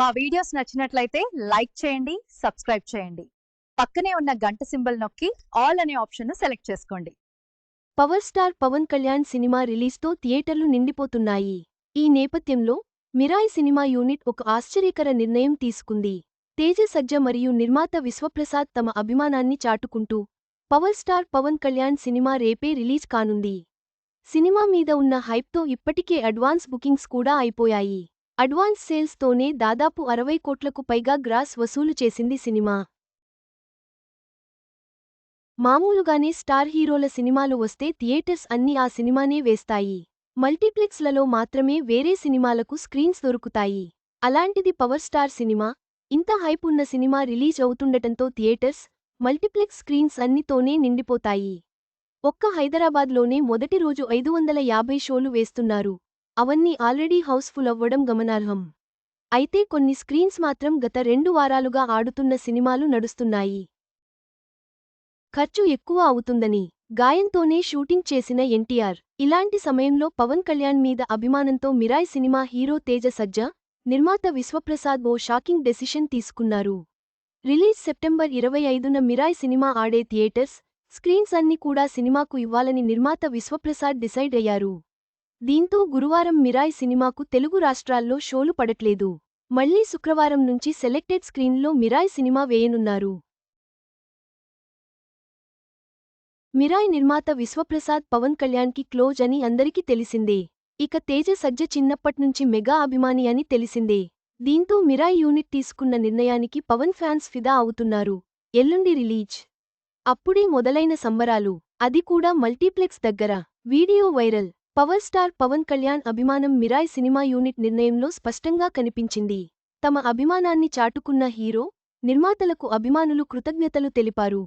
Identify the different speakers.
Speaker 1: మా వీడియోస్ నచ్చినట్లయితే లైక్ చేయండి సబ్స్క్రైబ్ చేయండి. పక్కనే ఉన్న గంట సింబల్ నొక్కి ఆల్ అనే ఆప్షన్ సెలెక్ట్ చేసుకోండి.
Speaker 2: Power star Pawan Kalyan cinema రిలీజ్తో థియేటర్లు నిండిపోతున్నాయి. ఈ నేపథ్యంలో మిరాయి సినిమా యూనిట్ ఒక ఆశ్చర్యకర నిర్ణయం తీసుకుంది. తేజ సజ్జ మరియు నిర్మాత విశ్వప్రసాద్ తమ అభిమానాన్ని చాటుకుంటూ power star Pawan Kalyan cinema రేపే రిలీజ్ కానుంది. సినిమా మీద ఉన్న హైప్తో ఇప్పటికే అడ్వాన్స్ బుకింగ్స్ కూడా అయిపోయాయి. అడ్వాన్స్ సేల్స్తోనే దాదాపు అరవై కోట్లకు పైగా గ్రాస్ వసూలు చేసింది సినిమా. మామూలుగానే స్టార్ హీరోల సినిమాలు వస్తే థియేటర్స్ అన్నీ ఆ సినిమానే వేస్తాయి. మల్టీప్లెక్స్లలో మాత్రమే వేరే సినిమాలకు స్క్రీన్స్ దొరుకుతాయి. అలాంటిది పవర్ స్టార్ సినిమా ఇంత హైప్ ఉన్న సినిమా రిలీజ్ అవుతుండటంతో థియేటర్స్ మల్టీప్లెక్స్ స్క్రీన్స్ అన్నితోనే నిండిపోతాయి. ఒక్క హైదరాబాద్లోనే మొదటి రోజు ఐదు వందల యాభై షోలు వేస్తున్నారు. అవన్నీ ఆల్రెడీ హౌస్ఫుల్ అవ్వడం గమనార్హం. అయితే కొన్ని స్క్రీన్స్ మాత్రం గత రెండు వారాలుగా ఆడుతున్న సినిమాలు నడుస్తున్నాయి. ఖర్చు ఎక్కువ అవుతుందని గాయంతోనే షూటింగ్ చేసిన ఎన్టీఆర్. ఇలాంటి సమయంలో పవన్ కళ్యాణ్ మీద అభిమానంతో మిరాయ్ సినిమా హీరో తేజ సజ్జ నిర్మాత విశ్వప్రసాద్ ఓ షాకింగ్ డెసిషన్ తీసుకున్నారు. రిలీజ్ సెప్టెంబర్ ఇరవై ఐదున మిరాయ్ సినిమా ఆడే థియేటర్స్ స్క్రీన్స్ అన్ని కూడా సినిమాకు ఇవ్వాలని నిర్మాత విశ్వప్రసాద్ డిసైడ్ అయ్యారు. దీంతో గురువారం మిరాయ్ సినిమాకు తెలుగు రాష్ట్రాల్లో షోలు పడట్లేదు. మళ్ళీ శుక్రవారం నుంచి సెలెక్టెడ్ స్క్రీన్లో మిరాయ్ సినిమా వేయనున్నారు. మిరాయ్ నిర్మాత విశ్వప్రసాద్ పవన్ కళ్యాణ్కి క్లోజ్ అని అందరికీ తెలిసిందే. ఇక తేజ సజ్జ చిన్నప్పట్నుంచి మెగా అభిమాని అని తెలిసిందే. దీంతో మిరాయ్ యూనిట్ తీసుకున్న నిర్ణయానికి పవన్ ఫ్యాన్స్ ఫిదా అవుతున్నారు. ఎల్లుండి రిలీజ్. అప్పుడే మొదలైన సంబరాలు. అది కూడా మల్టీప్లెక్స్ దగ్గర. Video viral. Power star Pawan Kalyan అభిమానం మిరాయ్ సినిమా యూనిట్ నిర్ణయంలో స్పష్టంగా కనిపించింది. తమ అభిమానాన్ని చాటుకున్న హీరో నిర్మాతలకు అభిమానులు కృతజ్ఞతలు తెలిపారు.